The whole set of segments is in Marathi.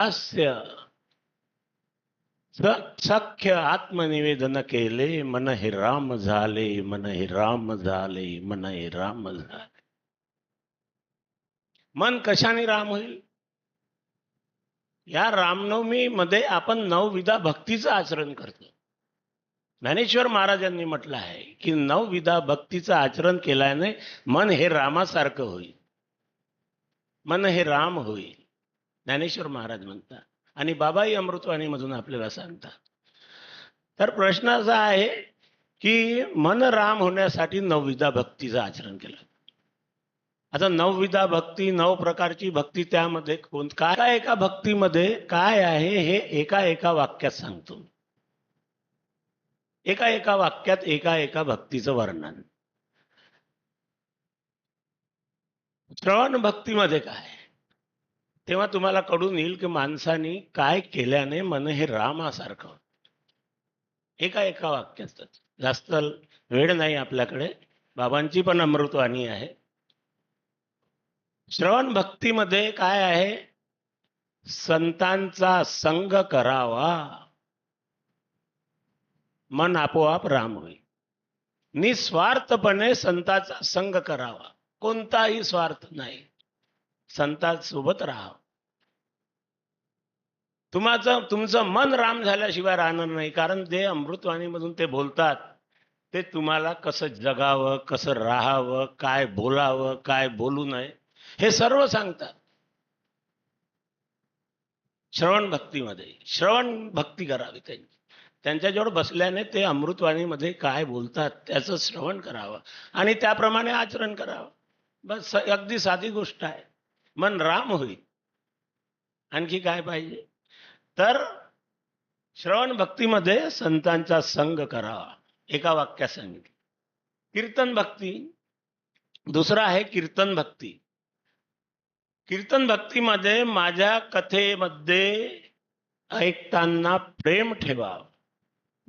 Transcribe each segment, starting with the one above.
अस्य सख्य आत्मनिवेदन केले मन हे राम झाले मन हे राम झाले मन हे राम झाले मन कशाने राम होईल या रामनवमी मध्ये आपण नवविधा भक्तीचं आचरण करतो ज्ञानेश्वर महाराजांनी म्हटलं आहे की नवविधा भक्तीचं आचरण केल्याने मन हे रामासारखं होईल मन हे राम होईल ज्ञानेश्वर महाराज म्हणतात. आणि बाबाई अमृतवाणीमधून आपल्याला सांगतात. तर प्रश्न असा आहे की मन राम होण्यासाठी नवविधा भक्तीचं आचरण केलं. आता नवविधा भक्ती नऊ प्रकारची भक्ती त्यामध्ये कोण काय काय एका भक्तीमध्ये काय आहे हे एका एका वाक्यात सांगतो. एका एका वाक्यात एका एका भक्तीचं वर्णन. श्रवण भक्तीमध्ये काय? तेव्हा तुम्हाला कडून येईल की माणसाने काय केल्याने मन हे रामासारखं एका एका वाक्यातच. जास्त वेळ नाही आपल्याकडे. बाबांची पण अमृतवाणी आहे. श्रवण भक्तीमध्ये काय आहे? संतांचा संग करावा. मन आपोआप राम होईल. निस्वार्थपणे संताचा संग करावा. कोणताही स्वार्थ नाही. संतांसोबत राहावं. तुम्हाचं तुमचं मन राम झाल्याशिवाय राहणार नाही कारण ते अमृतवाणीमधून ते बोलतात. ते तुम्हाला कसं जगावं कसं राहावं काय बोलावं काय बोलू नये हे सर्व सांगतात. श्रवण भक्तीमध्ये श्रवण भक्ती करावी त्यांची. त्यांच्याजवळ बसल्याने ते अमृतवाणीमध्ये काय बोलतात त्याचं श्रवण करावं आणि त्याप्रमाणे आचरण करावं. बस अगदी साधी गोष्ट आहे. मन राम होईल. आणखी काय पाहिजे? तर श्रवण भक्तीमध्ये संतांचा संग करावा एका वाक्यात सांगितलं. कीर्तन भक्ती. दुसरा आहे कीर्तन भक्ती. कीर्तन भक्तीमध्ये माझ्या कथेमध्ये ऐकताना प्रेम ठेवावं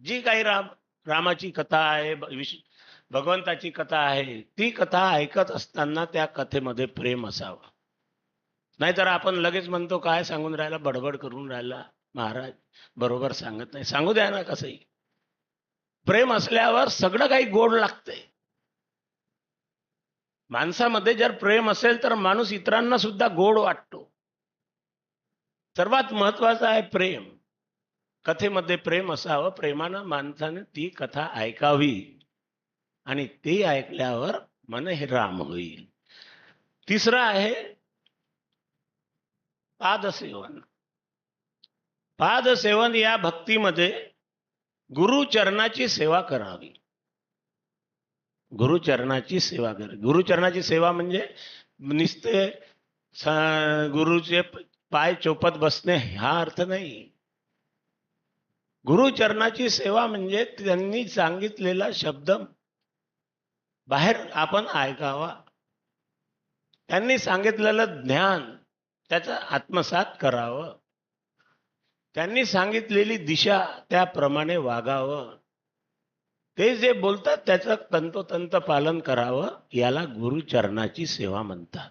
जी काही राम रामाची कथा आहे विश भगवंताची कथा आहे ती कथा ऐकत असताना त्या कथेमध्ये प्रेम असावं. नाहीतर आपण लगेच म्हणतो काय सांगून राहिला? बडबड करून राहिला? महाराज बरोबर सांगत नाही. सांगू द्या ना कसंही. प्रेम असल्यावर सगळं काही गोड लागतंय. माणसामध्ये जर प्रेम असेल तर माणूस इतरांना सुद्धा गोड वाटतो. सर्वात महत्वाचं आहे प्रेम. कथेमध्ये प्रेम असावं प्रेमानं माणसाने ती कथा ऐकावी. आणि ते ऐकल्यावर मन हे राम होईल. तिसरं आहे पादसेवन. पादसेवन या भक्तीमध्ये गुरुचरणाची सेवा करावी. गुरुचरणाची सेवा कर गुरुचरणाची सेवा म्हणजे नुसते गुरुचे पाय चोपत बसणे हा अर्थ नाही. गुरुचरणाची सेवा म्हणजे त्यांनी सांगितलेला शब्द बाहेर आपण ऐकावा. त्यांनी सांगितलेलं ज्ञान त्याचं आत्मसात करावं. त्यांनी सांगितलेली दिशा त्याप्रमाणे वागावं. ते जे बोलतात त्याचं तंतोतंत पालन करावं याला गुरुचरणाची सेवा म्हणतात.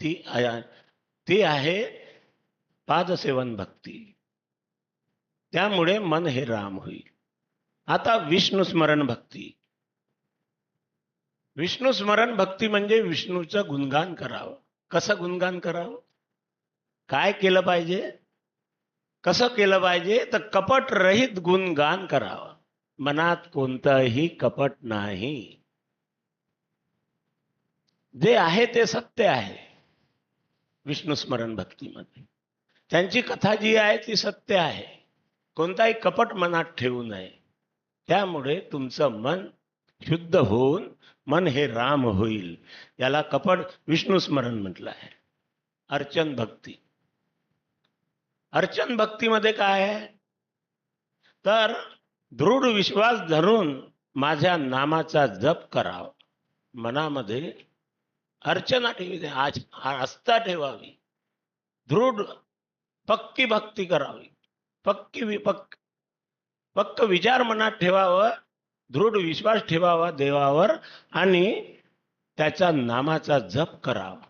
ती ती आहे पादसेवन भक्ती. त्यामुळे मन हे राम होईल. आता विष्णू स्मरण भक्ती. विष्णू स्मरण भक्ती म्हणजे विष्णूचं गुणगान करावं. कसं गुणगान करावं? काय केलं पाहिजे? कसं केलं पाहिजे? तर कपट रहित गुणगान करावं. मनात कोणतंही कपट नाही. जे आहे ते सत्य आहे. विष्णू स्मरण भक्तीमध्ये. त्यांची कथा जी आहे, ती सत्य आहे. कोणताही कपट मनात ठेवू नये. त्यामुळे तुमचं मन शुद्ध होऊन मन हे राम होईल. याला कपट विष्णू स्मरण म्हटलं आहे. अर्चन भक्ती. अर्चन भक्तीमध्ये काय आहे? तर दृढ विश्वास धरून माझ्या नामाचा जप करावा. मनामध्ये अर्चना ठेवी आज आस्था ठेवावी. दृढ पक्की भक्ती करावी. पक्की वि- पक्क विचार मनात ठेवावं दृढ विश्वास ठेवावा देवावर आणि त्याच्या नामाचा जप करावा.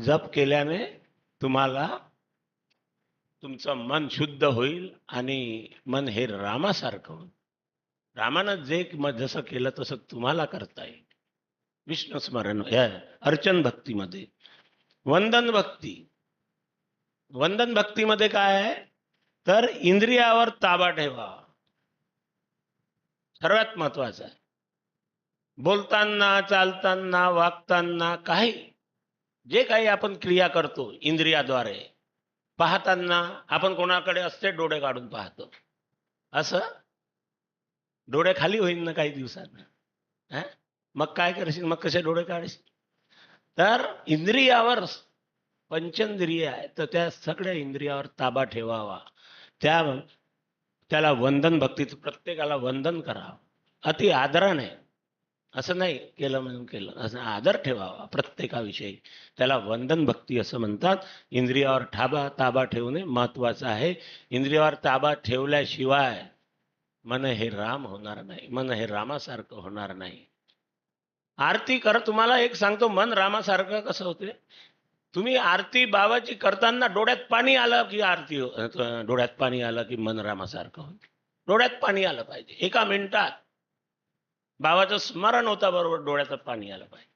जप केल्याने तुम्हाला तुमचं मन शुद्ध होईल आणि मन हे रामासारखं होईल. रामानं जे जसं केलं तसं तुम्हाला करता येईल. विष्णू स्मरण या अर्चन भक्तीमध्ये. वंदन भक्ती. वंदन भक्तीमध्ये काय आहे? तर इंद्रियावर ताबा ठेवा. सर्वात महत्वाचं आहे. बोलताना चालताना वागताना काही जे काही आपण क्रिया करतो इंद्रियाद्वारे पाहताना आपण कोणाकडे असते डोळे काढून पाहतो. असं? डोळे खाली होईल ना काही दिवसांना. मग काय करशील? मग कसे डोळे काढशील? तर इंद्रियावर पंचेंद्रिय आहे तर त्या सगळ्या इंद्रियावर ताबा ठेवावा. त्या त्याला वंदन भक्तीचं प्रत्येकाला वंदन करावं. अति आदराने असं नाही केलं म्हणून केलं. असं आदर ठेवावा प्रत्येकाविषयी त्याला वंदन भक्ती असं म्हणतात. इंद्रियावर ठाबा ताबा ठेवणे महत्वाचं आहे. इंद्रियावर ताबा ठेवल्याशिवाय मन हे राम होणार नाही. मन हे रामासारखं होणार नाही. आरती कर तुम्हाला एक सांगतो मन रामासारखं कसं होते? तुम्ही आरती बाबाची करताना डोळ्यात पाणी आलं की आरती डोळ्यात पाणी आलं की मन रामासारखं होते डोळ्यात पाणी आलं पाहिजे. एका मिनिटात बाबाचं स्मरण होता बरोबर डोळ्याचं पाणी आलं पाहिजे.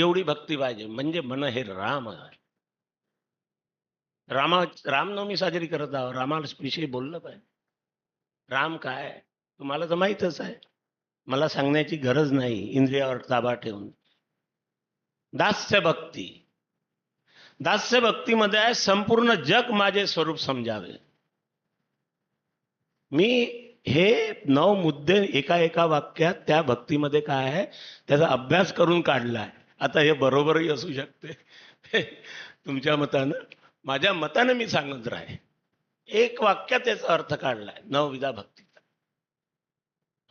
एवढी भक्ती पाहिजे म्हणजे मन हे राम. रामा रामनवमी साजरी करत आहोत रामाला विषयी बोललं पाहिजे. राम काय? तुम्हाला तर माहीतच आहे. मला सांगण्याची गरज नाही इंद्रियावर ताबा ठेवून. दास्य भक्ती. दास्य भक्तीमध्ये आहे संपूर्ण जग माझे स्वरूप समजावे. मी हे नऊ मुद्दे एका एका वाक्यात त्या भक्तीमध्ये काय आहे? त्याचा अभ्यास करून काढला आहे आता हे बरोबरही असू शकते. तुमच्या मतानं माझ्या मतानं मी सांगत राहे. एक वाक्यात त्याचा अर्थ काढलाय नवविधा भक्तीचा.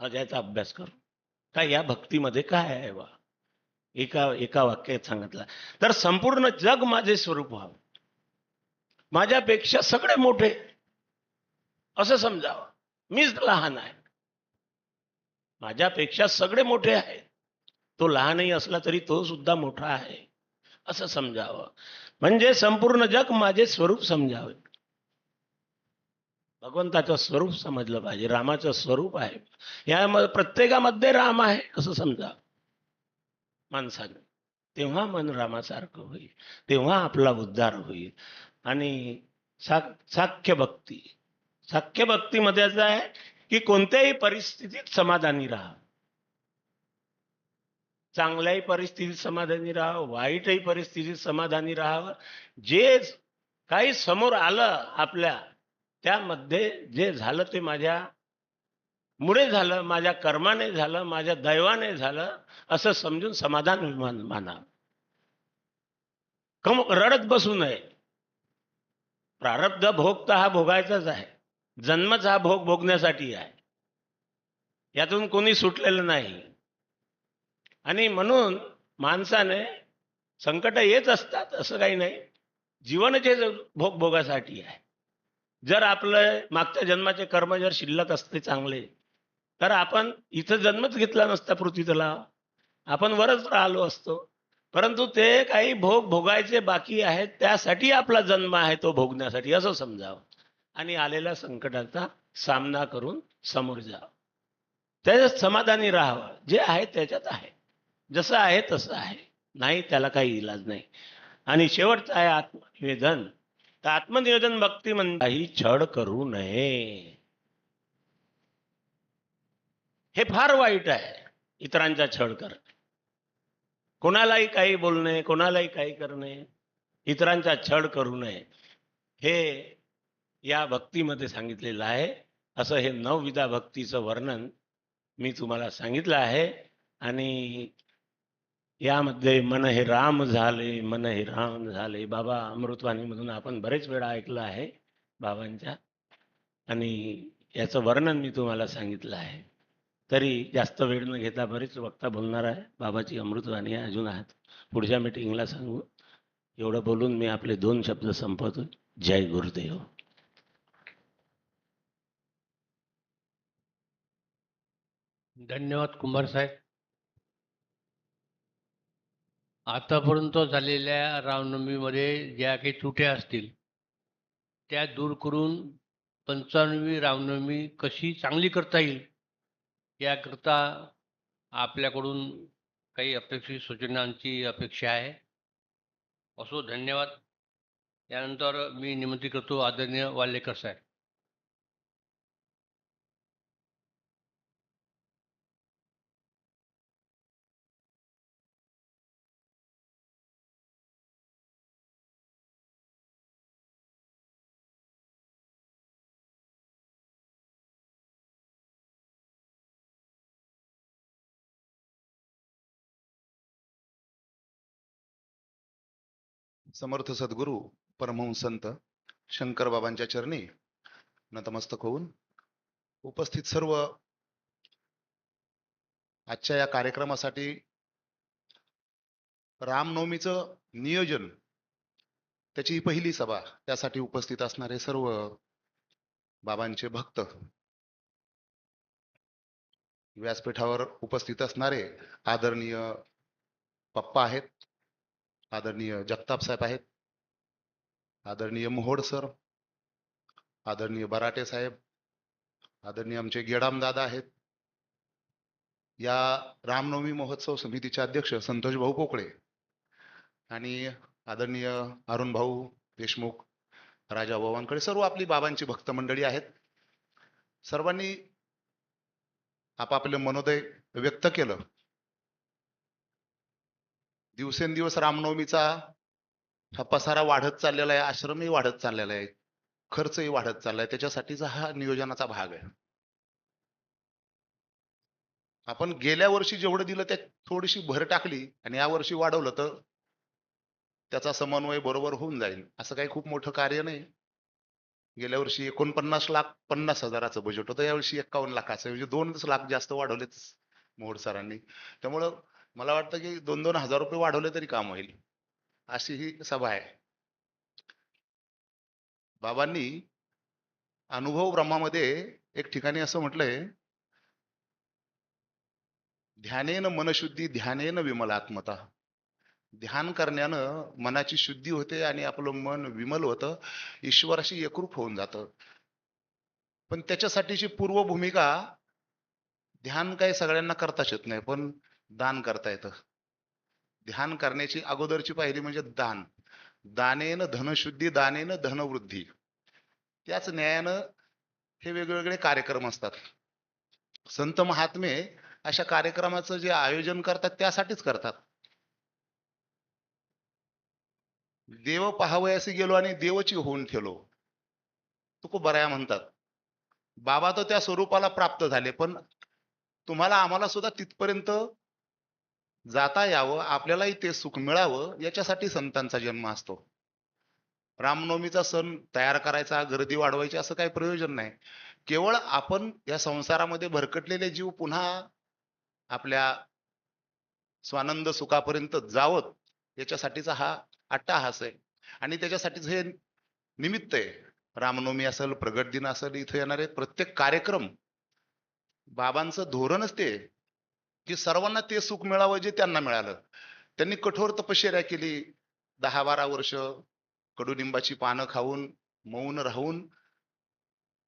आज याचा अभ्यास करू. काय या भक्तीमध्ये काय आहे वा एका एका वाक्यात सांगितलं. तर संपूर्ण जग माझे स्वरूप व्हावं. माझ्यापेक्षा सगळे मोठे. असं समजावं. मीच लहान आहे. माझ्यापेक्षा सगळे मोठे आहेत. तो लहानही असला तरी तो सुद्धा मोठा आहे. असं समजावं. म्हणजे संपूर्ण जग माझे स्वरूप समजावे. भगवंताचं स्वरूप समजलं पाहिजे. रामाचं स्वरूप आहे. या प्रत्येकामध्ये राम आहे असं समजा माणसाने. तेव्हा मन रामासारखं होईल. तेव्हा आपला उद्धार होईल. आणि साख्य भक्ती. सख्य भक्तीमध्ये असं आहे की कोणत्याही परिस्थितीत समाधानी राहा. चांगल्याही परिस्थितीत समाधानी राहावं वाईटही परिस्थितीत समाधानी राहावं. जे काही समोर आलं आपल्या त्यामध्ये जे झालं ते माझ्या मुळे झालं माझ्या कर्माने झालं माझ्या दैवाने झालं असं समजून समाधान माना. कम रडत बसू नये. प्रारब्ध भोगता हा भोगायचाच आहे. जन्मच हा भोग भोगण्यासाठी आहे. यातून कोणी सुटलेलं नाही. आणि म्हणून माणसाने संकट येत असतात असं काही नाही. जीवनच हे भोग भोगासाठी आहे. जर आपलं मागच्या जन्माचे कर्म जर शिल्लक असते चांगले तर आपण इथं जन्मच घेतला नसता पृथ्वीतला. आपण वरच राहिलो असतो. परंतु ते काही भोग भोगायचे बाकी आहेत त्यासाठी आपला जन्म आहे तो भोगण्यासाठी असं समजावं. आणि आलेल्या संकटाचा सामना करून समोर जावं त्याच्यात समाधानी राहावं. जे आहे त्याच्यात आहे. जसं आहे तसं आहे. नाही त्याला काही इलाज नाही. आणि शेवटचं आहे आत्मनिवेदन. तर आत्मनिवेदन भक्ती म्हणजे छळ करू नये. हे फार वाईट आहे. इतरांचा छळ करणे कोणालाही काही बोलणे कोणालाही काही करणे इतरांचा छळ करू नये. हे या भक्तीमध्ये सांगितलेलं आहे. असं हे नवविधा भक्तीचं वर्णन मी तुम्हाला सांगितलं आहे. आणि यामध्ये मन हे राम झाले मन हे राम झाले. बाबा अमृतवाणीमधून आपण बरेच वेळा ऐकलं आहे बाबांच्या. आणि याचं वर्णन मी तुम्हाला सांगितलं आहे. तरी जास्त वेळ न घेता बरेच वक्ता बोलणार आहे. बाबाची अमृतवाणी अजून आहेत. पुढच्या मीटिंगला सांगू. एवढं बोलून मी आपले दोन शब्द संपवतो. जय गुरुदेव. धन्यवाद कुंभार साहेब. आतापर्यंत झालेल्या रामनवमीमध्ये ज्या काही त्रुट्या असतील त्या दूर करून पंचावन्नवी रामनवमी कशी चांगली करता येईल याकरता आपल्याकडून काही अपेक्षित सूचनांची अपेक्षा आहे. असो धन्यवाद. यानंतर मी निमंत्रित करतो आदरणीय वाल्लेकर साहेब. समर्थ सद्गुरू परमहंस संत शंकर बाबांच्या चरणी नतमस्तक होऊन उपस्थित सर्व आजच्या या कार्यक्रमासाठी रामनवमीचं नियोजन त्याची ही पहिली सभा त्यासाठी उपस्थित असणारे सर्व बाबांचे भक्त व्यासपीठावर उपस्थित असणारे आदरणीय पप्पा आहेत. आदरणीय जगताप साहेब आहेत. आदरणीय मोहोड सर. आदरणीय बराटे साहेब. आदरणीय आमचे गेडाम दादा आहेत. या रामनवमी महोत्सव समितीचे अध्यक्ष संतोष भाऊ पोकळे आणि आदरणीय अरुण भाऊ देशमुख राजा वावांकडे सर्व आपली बाबांची भक्त मंडळी आहेत. सर्वांनी आपापले मनोदय व्यक्त केलं. दिवसेंदिवस रामनवमीचा हा पसारा वाढत चाललेला आहे आश्रमही वाढत चाललेला आहे खर्चही वाढत चाललाय. त्याच्यासाठीचा हा नियोजनाचा भाग आहे. आपण गेल्या वर्षी जेवढं दिलं त्यात थोडीशी भर टाकली आणि या वर्षी वाढवलं तर त्याचा समन्वय बरोबर होऊन जाईल. असं काही खूप मोठं कार्य नाही. गेल्या वर्षी एकोणपन्नास लाख पन्नास हजाराचं बजेट होतं. यावर्षी एक्कावन्न लाखाचं म्हणजे दोनच लाख जास्त वाढवलेच मोहोड सरांनी. त्यामुळं मला वाटतं की दोन दोन हजार रुपये वाढवले तरी काम होईल. अशी ही सभा आहे. बाबांनी अनुभव ब्रह्मामध्ये एक ठिकाणी असं म्हटलंय ध्यानेन मनशुद्धी ध्यानेन विमलात्मता. ध्यान करण्यानं मनाची शुद्धी होते आणि आपलं मन विमल होतं ईश्वराशी एकरूप होऊन जातं. पण त्याच्यासाठीची पूर्व भूमिका ध्यान काही सगळ्यांना करताच येत नाही. पण दान करता येतं. ध्यान करण्याची अगोदरची पाहिली म्हणजे दान. दानेन धनशुद्धी दानेन धनवृद्धी. त्याच न्यायानं हे वेगवेगळे कार्यक्रम असतात. संत महात्मे अशा कार्यक्रमाचं जे आयोजन करतात त्यासाठीच करतात. देव पाहावयासी गेलो आणि देवची होऊन ठेलो. तुको बऱ्या म्हणतात. बाबा तर त्या स्वरूपाला प्राप्त झाले पण तुम्हाला आम्हाला सुद्धा तिथपर्यंत जाता यावं आपल्यालाही ते सुख मिळावं याच्यासाठी संतांचा जन्म असतो. रामनवमीचा सण तयार करायचा गर्दी वाढवायची असं काही प्रयोजन नाही. केवळ आपण या संसारामध्ये भरकटलेले जीव पुन्हा आपल्या स्वानंद सुखापर्यंत जावत याच्यासाठीचा हा अट्टाहास आहे. आणि त्याच्यासाठीच हे निमित्त आहे. रामनवमी असेल प्रगट दिन असेल इथे येणारे प्रत्येक कार्यक्रम बाबांचं धोरणच ते की सर्वांना ते सुख मिळावं जे त्यांना मिळालं. त्यांनी कठोर तपश्चर्या केली. दहा बारा वर्ष कडुनिंबाची पानं खाऊन मौन राहून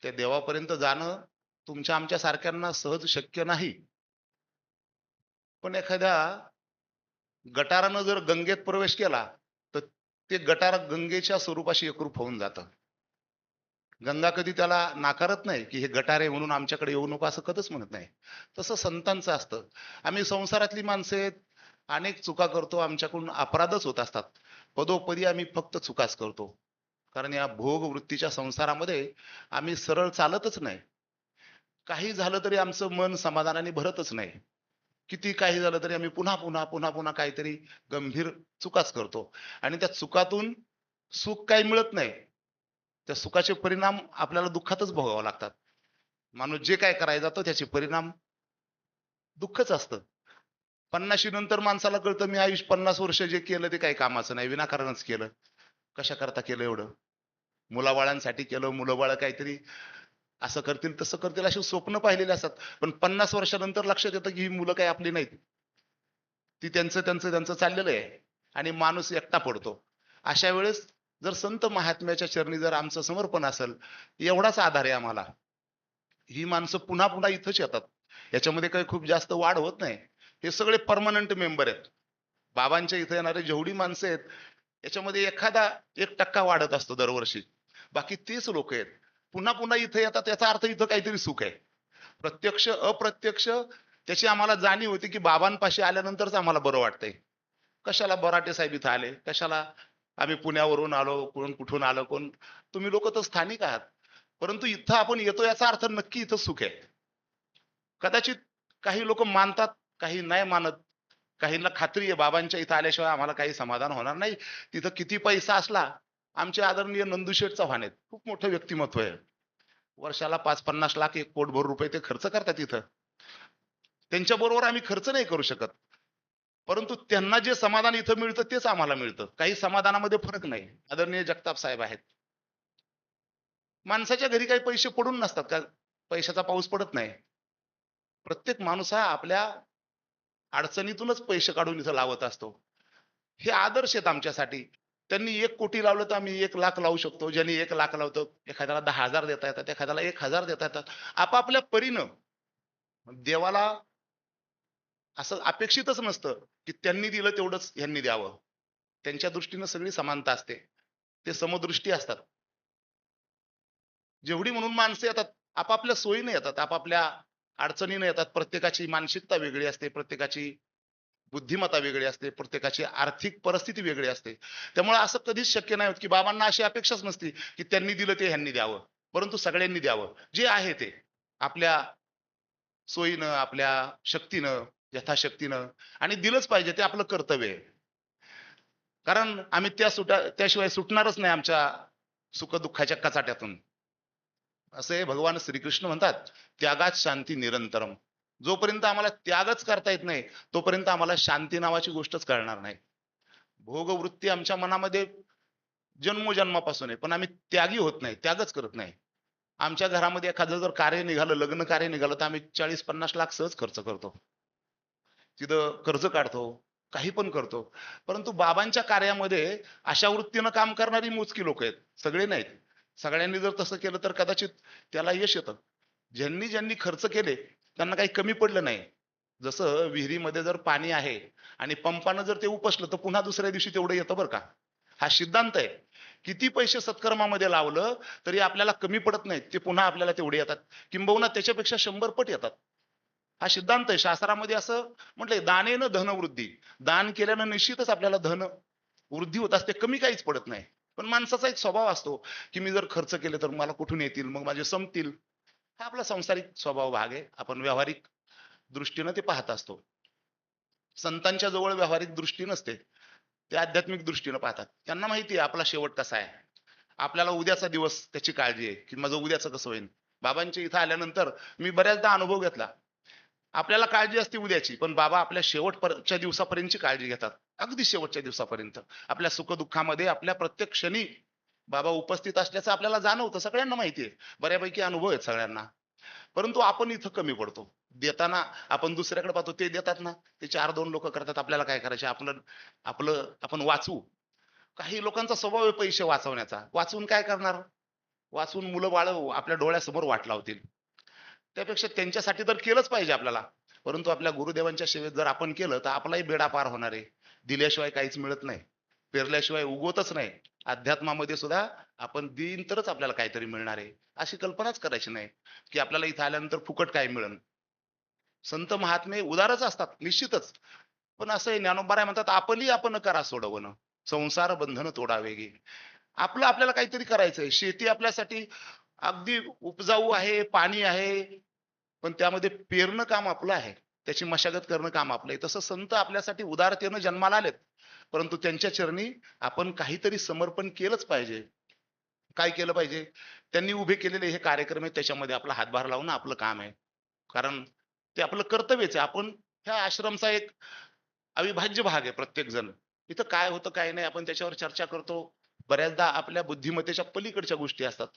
त्या देवापर्यंत जाणं तुमच्या आमच्या सारख्यांना सहज शक्य नाही. पण एखाद्या गटारानं जर गंगेत प्रवेश केला तर ते गटार गंगेच्या स्वरूपाशी एकरूप होऊन जातं. गंगा कधी त्याला नाकारत नाही की हे गटारे म्हणून आमच्याकडे येऊ नको असं कधीच म्हणत नाही. तसं संतांचं असतं. आम्ही संसारातली माणसे अनेक चुका करतो आमच्याकडून अपराधच होत असतात. पदोपदी आम्ही फक्त चुकाच करतो. कारण या भोग वृत्तीच्या संसारामध्ये आम्ही सरळ चालतच नाही. काही झालं तरी आमचं मन समाधानाने भरतच नाही. किती काही झालं तरी आम्ही पुन्हा पुन्हा पुन्हा पुन्हा काहीतरी गंभीर चुकाच करतो. आणि त्या चुकातून सुख काही मिळत नाही. त्या सुखाचे परिणाम आपल्याला दुःखातच भोगावं लागतात. माणूस जे काय करायला जातो त्याचे परिणाम दुःखच असतं. पन्नाशी नंतर माणसाला कळतं मी आयुष्य पन्नास वर्ष जे केलं ते काही कामाचं नाही विनाकारणच केलं. कशा करता केलं एवढं? मुलाबाळांसाठी केलं मुलं बाळ काहीतरी असं करतील तसं करतील अशी स्वप्न पाहिलेली असतात. पण पन्नास वर्षानंतर लक्षात येतं की ही मुलं काही आपली नाहीत. ती त्यांचं त्यांचं त्यांचं चाललेलं आहे. आणि माणूस एकटा पडतो. अशा वेळेस जर संत महात्म्याच्या चरणी जर आमचं समर्पण असेल एवढाच आधार आहे आम्हाला. ही माणसं पुन्हा पुन्हा इथंच येतात. याच्यामध्ये काही खूप जास्त वाढ होत नाही. हे सगळे परमनंट मेंबर आहेत. बाबांच्या इथं येणारे जेवढी माणसं आहेत याच्यामध्ये एखादा एक टक्का वाढत असतो दरवर्षी. बाकी तेच लोक आहेत. पुन्हा पुन्हा इथे येतात याचा अर्थ इथं काहीतरी सुख आहे. प्रत्यक्ष अप्रत्यक्ष त्याची आम्हाला जाणीव होती की बाबांपाशी आल्यानंतरच आम्हाला बरं वाटतंय. कशाला बराटे साहेब इथं आले? कशाला आम्ही पुण्यावरून आलो कोण कुठून आलो कोण तुम्ही लोक तर स्थानिक आहात. परंतु इथं आपण येतो याचा अर्थ नक्की इथं सुख आहे. कदाचित काही लोक मानतात काही नाही मानत. काहींना खात्री आहे बाबांच्या इथं आल्याशिवाय आम्हाला काही समाधान होणार नाही. तिथं किती पैसा असला आमचे आदरणीय नंदुशेठ चव्हाण आहेत. खूप मोठं व्यक्तिमत्व आहे. वर्षाला पाच पन्नास लाख एक कोटभर रुपये ते खर्च करतात इथं. त्यांच्या बरोबर आम्ही खर्च नाही करू शकत. परंतु त्यांना जे समाधान इथं मिळतं तेच आम्हाला मिळतं. काही समाधानामध्ये फरक नाही. आदरणीय जगताप साहेब आहेत. माणसाच्या घरी काही पैसे पडून नसतात का? पैशाचा पाऊस पडत नाही. प्रत्येक माणूस हा आपल्या अडचणीतूनच पैसे काढून इथं लावत असतो. हे आदर्श आहेत आमच्यासाठी. त्यांनी एक कोटी लावलं तर आम्ही एक लाख लावू शकतो. ज्यांनी एक लाख लावतो एखाद्याला दहा हजार देता येतात एखाद्याला एक हजार देता येतात. आपापल्या परीनं देवाला असं अपेक्षितच नसतं की त्यांनी दिलं तेवढंच यांनी द्यावं. त्यांच्या दृष्टीनं सगळी समानता असते. ते समदृष्टी असतात. जेवढी म्हणून माणसं येतात आपापल्या सोयीने येतात आपापल्या अडचणीने येतात. प्रत्येकाची मानसिकता वेगळी असते प्रत्येकाची बुद्धिमत्ता वेगळी असते प्रत्येकाची आर्थिक परिस्थिती वेगळी असते. त्यामुळे असं कधीच शक्य नाही होत की बाबांना अशी अपेक्षाच नसती की त्यांनी दिलं ते ह्यांनी द्यावं. परंतु सगळ्यांनी द्यावं. जे आहे ते. आपल्या सोयीनं आपल्या शक्तीनं यथाशक्तीनं. आणि दिलंच पाहिजे ते आपलं कर्तव्य आहे. कारण आम्ही त्या सुटा त्याशिवाय सुटणारच नाही आमच्या सुखदुःखाच्या कचाट्यातून. असे भगवान श्रीकृष्ण म्हणतात त्यागात शांती निरंतरम. जोपर्यंत आम्हाला त्यागच करता येत नाही तोपर्यंत आम्हाला शांती नावाची गोष्टच कळणार नाही. भोगवृत्ती आमच्या मनामध्ये जन्मोजन्मापासून आहे पण आम्ही त्यागी होत नाही त्यागच करत नाही. आमच्या घरामध्ये एखादं जर कार्य निघालं लग्न कार्य निघालं तर आम्ही चाळीस पन्नास लाख सहज खर्च करतो. तिथं कर्ज काढतो काही पण करतो. परंतु बाबांच्या कार्यामध्ये अशा वृत्तीनं काम करणारी मोजकी लोक आहेत. सगळे नाहीत. सगळ्यांनी जर तसं केलं तर कदाचित त्याला यश येतं. ज्यांनी ज्यांनी खर्च केले त्यांना काही कमी पडलं नाही. जसं विहिरीमध्ये जर पाणी आहे आणि पंपानं जर ते उपसलं तर पुन्हा दुसऱ्या दिवशी तेवढं येतं बरं का. हा सिद्धांत आहे. किती पैसे सत्कर्मामध्ये लावलं तरी आपल्याला कमी पडत नाहीत. ते पुन्हा आपल्याला तेवढे येतात. किंबहुना त्याच्यापेक्षा शंभर पट येतात. हा सिद्धांत आहे. शास्त्रामध्ये असं म्हटलंय दानेनं धनवृद्धी. दान केल्यानं निश्चितच आपल्याला धन वृद्धी होत असते. कमी काहीच पडत नाही. पण माणसाचा एक स्वभाव असतो की मी जर खर्च केले तर मला कुठून येतील? मग माझे संपतील. हा आपला संसारिक स्वभाव भाग आहे. आपण व्यावहारिक दृष्टीनं ते पाहत असतो. संतांच्या जवळ व्यावहारिक दृष्टी नसते. ते आध्यात्मिक दृष्टीनं पाहतात. त्यांना माहिती आहे आपला शेवट कसा आहे. आपल्याला उद्याचा दिवस त्याची काळजी आहे की माझं उद्याचं कसं होईल बाबांच्या इथं आल्यानंतर मी बऱ्याचदा अनुभव घेतला. आपल्याला काळजी असते उद्याची पण बाबा आपल्या शेवटच्या दिवसापर्यंतची काळजी घेतात. अगदी शेवटच्या दिवसापर्यंत. आपल्या सुखदुःखामध्ये आपल्या प्रत्येक क्षणी बाबा उपस्थित असल्याचं आपल्याला जाणवतं सगळ्यांना माहिती आहे. बऱ्यापैकी अनुभव आहेत सगळ्यांना. परंतु आपण इथं कमी पडतो. देताना आपण दुसऱ्याकडे पाहतो ते देतात ना. ते चार दोन लोक करतात आपल्याला काय करायचे? आपलं आपलं आपण वाचू. काही लोकांचा स्वभाव आहे पैसे वाचवण्याचा. वाचून काय करणार? वाचून मुलं बाळ आपल्या डोळ्यासमोर वाट लावतील. त्यापेक्षा त्यांच्यासाठी तर केलंच पाहिजे आपल्याला. परंतु आपल्या गुरुदेवांच्या सेवेत जर आपण केलं तर आपलाही बेडा पार होणार आहे. दिल्याशिवाय काहीच मिळत नाही. पेरल्याशिवाय उगवतच नाही. अध्यात्मामध्ये सुद्धा आपण दिन तरच आपल्याला काहीतरी मिळणार आहे. अशी कल्पनाच करायची नाही की आपल्याला इथं आल्यानंतर फुकट काय मिळेल. संत महात्मे उदारच असतात निश्चितच. पण असं आहे ज्ञानोबाराय म्हणतात आपणही आपण करा सोडवणं. संसार बंधन तोडावे गे. आपलं आपल्याला काहीतरी करायचंय. शेती आपल्यासाठी अगदी उपजाऊ आहे पाणी आहे पण त्यामध्ये पेरणं काम आपलं आहे. त्याची मशागत करणं काम आपलं आहे. तसं संत आपल्यासाठी उदारतेनं जन्माला आलेत. परंतु त्यांच्या चरणी आपण काहीतरी समर्पण केलंच पाहिजे. काय केलं पाहिजे? त्यांनी उभे केलेले हे कार्यक्रम आहे त्याच्यामध्ये आपला हातभार लावणं आपलं काम आहे. कारण ते आपलं कर्तव्यच आहे. आपण ह्या आश्रमचा एक अविभाज्य भाग आहे प्रत्येक जण इथं काय होतं काय नाही आपण त्याच्यावर चर्चा करतो. बऱ्याचदा आपल्या बुद्धिमत्तेच्या पलीकडच्या गोष्टी असतात.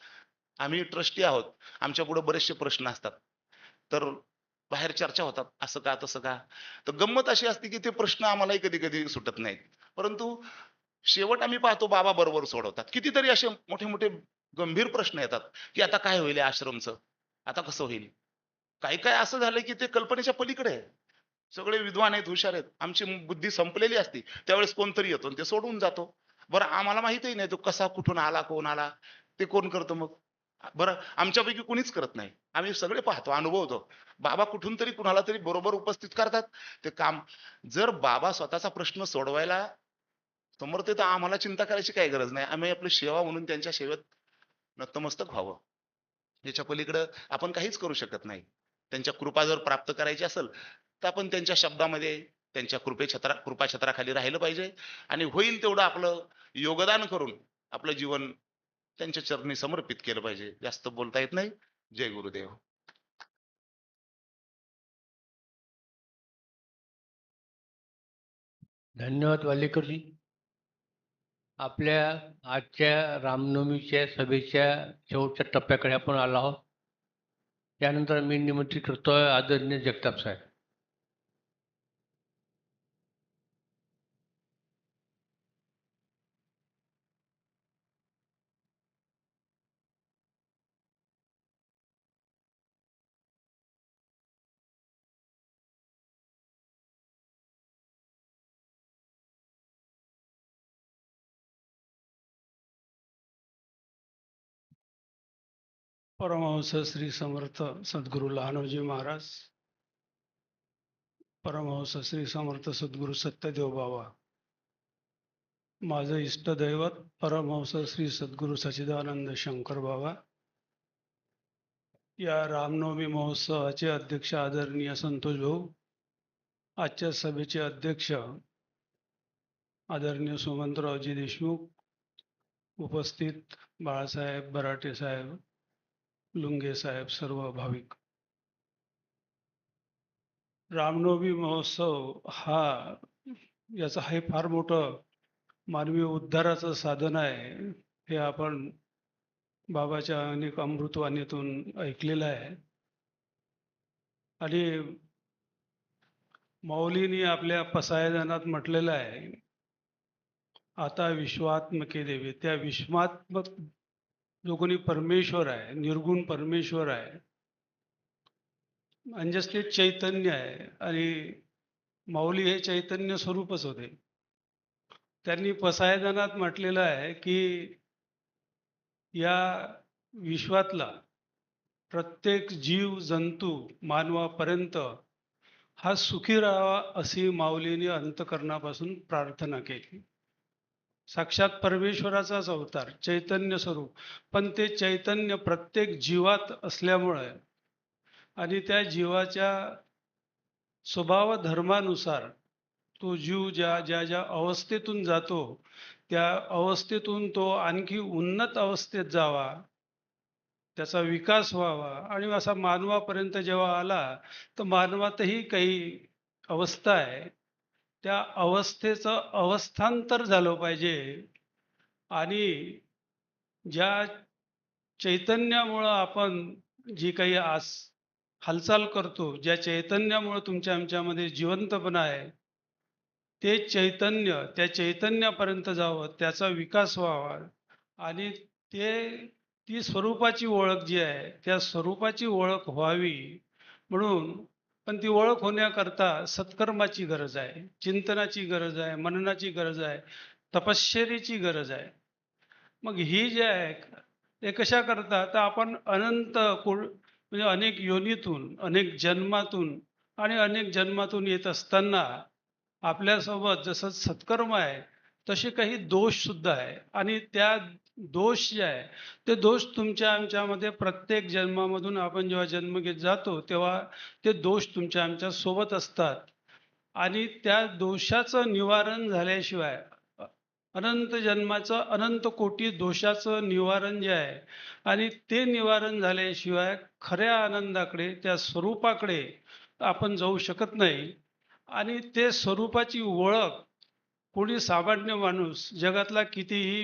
आम्ही ट्रस्टी आहोत. आमच्या पुढे बरेचसे प्रश्न असतात. तर बाहेर चर्चा होतात असं का तसं का? तर गंमत अशी असते की ते प्रश्न आम्हालाही कधी कधी सुटत नाहीत. परंतु शेवट आम्ही पाहतो बाबा बरोबर सोडवतात. कितीतरी असे मोठे मोठे गंभीर प्रश्न येतात की आता काय होईल आश्रमचं? आता कसं होईल? काही काय असं झालं की ते कल्पनेच्या पलीकडे आहे सगळे विद्वान आहेत हुशार आहेत. आमची बुद्धी संपलेली असते. त्यावेळेस कोणतरी येतो आणि ते सोडून जातो. बरं आम्हाला माहितही नाही तो कसा कुठून आला कोण आला? ते कोण करतं मग? बरं आमच्यापैकी कुणीच करत नाही. आम्ही सगळे पाहतो अनुभवतो. बाबा कुठून तरी कुणाला तरी बरोबर उपस्थित करतात. ते काम जर बाबा स्वतःचा प्रश्न सोडवायला समोर ते तर आम्हाला चिंता करायची काही गरज नाही. आम्ही आपली सेवा म्हणून त्यांच्या सेवेत नतमस्तक व्हावं. याच्या पलीकडं आपण काहीच करू शकत नाही. त्यांच्या कृपा जर प्राप्त करायची असेल तर आपण त्यांच्या शब्दामध्ये त्यांच्या कृपे छत्रा कृपा छत्राखाली राहिलं पाहिजे. आणि होईल तेवढं आपलं योगदान करून आपलं जीवन त्यांच्या चरणी समर्पित केलं पाहिजे. जास्त बोलता येत नाही. जय गुरुदेव. धन्यवाद वालेकरजी. आपल्या आजच्या रामनवमीच्या सभेच्या शेवटच्या टप्प्याकडे आपण आलो आहोत. त्यानंतर मी निमंत्रित करतोय आदरणीय जगताप साहेब. परमहंस श्री समर्थ सद्गुरू लहानोजी महाराज, परमहंस श्री समर्थ सद्गुरू सत्यदेव बाबा, माझं इष्टदैवत परमहंस श्री सद्गुरू सचिदानंद शंकर बाबा, या रामनवमी महोत्सवाचे अध्यक्ष आदरणीय संतोष भाऊ, आजच्या सभेचे अध्यक्ष आदरणीय सुमंतरावजी देशमुख, उपस्थित बाळासाहेब बराटे साहेब लुंगे साहेब सर्व भाविक रामनवमी महोत्सव हा याचं हे फार मोठं मानवी उद्धाराचं साधन आहे. हे आपण बाबाच्या अनेक अमृतवाणीतून ऐकलेलं आहे. आणि मौलीनी आपल्या पसायदानात म्हटलेलं आहे आता विश्वात्मके देवी. त्या विश्वात्मक जो कोणी परमेश्वर आहे निर्गुण परमेश्वर आहे. म्हणजेच ते चैतन्य आहे आणि माऊली हे चैतन्य स्वरूपच होते. त्यांनी पसायदानात म्हटलेलं आहे की या विश्वातला प्रत्येक जीव जंतू मानवापर्यंत हा सुखी राहावा अशी माऊलीने अंतकरणापासून प्रार्थना केली. साक्षात परमेश्वराचाच अवतार चैतन्य स्वरूप. पण ते चैतन्य प्रत्येक जीवात असल्यामुळे आणि त्या जीवाच्या स्वभाव धर्मानुसार तो जीव ज्या ज्या ज्या अवस्थेतून जातो त्या अवस्थेतून तो आणखी उन्नत अवस्थेत जावा त्याचा विकास व्हावा आणि असा मानवापर्यंत जेव्हा आला तर मानवातही काही अवस्था आहे. त्या अवस्थेचं अवस्थांतर झालं पाहिजे. आणि ज्या चैतन्यामुळं आपण जी काही आस हालचाल करतो ज्या चैतन्यामुळं तुमच्या आमच्यामध्ये जिवंतपणा आहे ते चैतन्य त्या चैतन्यापर्यंत जावं त्याचा विकास व्हावा. आणि ते ती स्वरूपाची ओळख जी आहे त्या स्वरूपाची ओळख व्हावी. म्हणून पण ती ओळख होण्याकरता सत्कर्माची गरज आहे चिंतनाची गरज आहे मननाची गरज आहे तपश्चरीची गरज आहे. मग ही जी आहे ते कशा करता तर आपण अनंत कुळ म्हणजे अनेक योनीतून अनेक जन्मातून आणि अनेक जन्मातून येत असताना आपल्यासोबत जसं सत्कर्म आहे तसे काही दोषसुद्धा आहे. आणि त्या दोष जे आहे ते दोष तुमच्या आमच्यामध्ये प्रत्येक जन्मामधून आपण जेव्हा जन्म घेत जातो तेव्हा ते दोष तुमच्या आमच्यासोबत असतात. आणि त्या दोषाचं निवारण झाल्याशिवाय अनंत जन्माचं अनंत कोटी दोषाचं निवारण जे आहे आणि ते निवारण झाल्याशिवाय खऱ्या आनंदाकडे त्या स्वरूपाकडे आपण जाऊ शकत नाही. आणि ते स्वरूपाची ओळख कोणी सामान्य माणूस जगातला कितीही